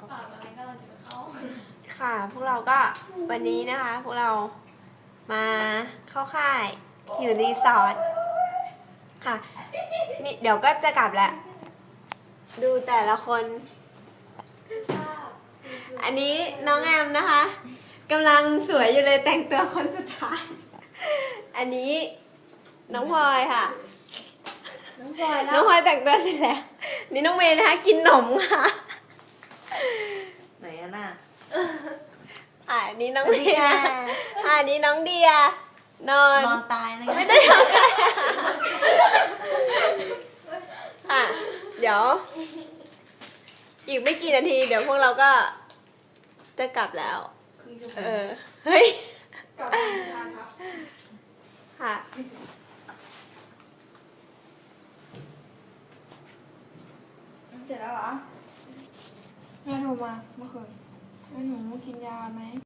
ก็ฝากอะไรก็เราจะไปเข้าค่ะ พวกเราก็วันนี้นะคะ พวกเรามาเข้าค่ายอยู่รีสอร์ทค่ะ นี่เดี๋ยวก็จะกลับแล้ว ดูแต่ละคน อันนี้น้องแอมนะคะกำลังสวยอยู่เลยแต่งตัวคนสุดท้าย อันนี้น้องพลอยค่ะ น้องพลอยน้องพลอยแต่งตัวเสร็จแล้ว นี่น้องเมย์นะคะกินหนมค่ะ ไหนอะน่ะ อ่า นี่น้องสวัสเดีดียค่ะอ่านี่น้องเดีย นอน นอนตายนะไม่ได้ทำอะไรค่ะ เดี๋ยว อีกไม่กี่นาที เดี๋ยวพวกเราก็จะกลับแล้ว เออ เฮ้ย กลับมาทานครับค่ะ เสร็จแล้วเหรอแม่โทรมาเมื่อคืนแม่หนูกินยาไหม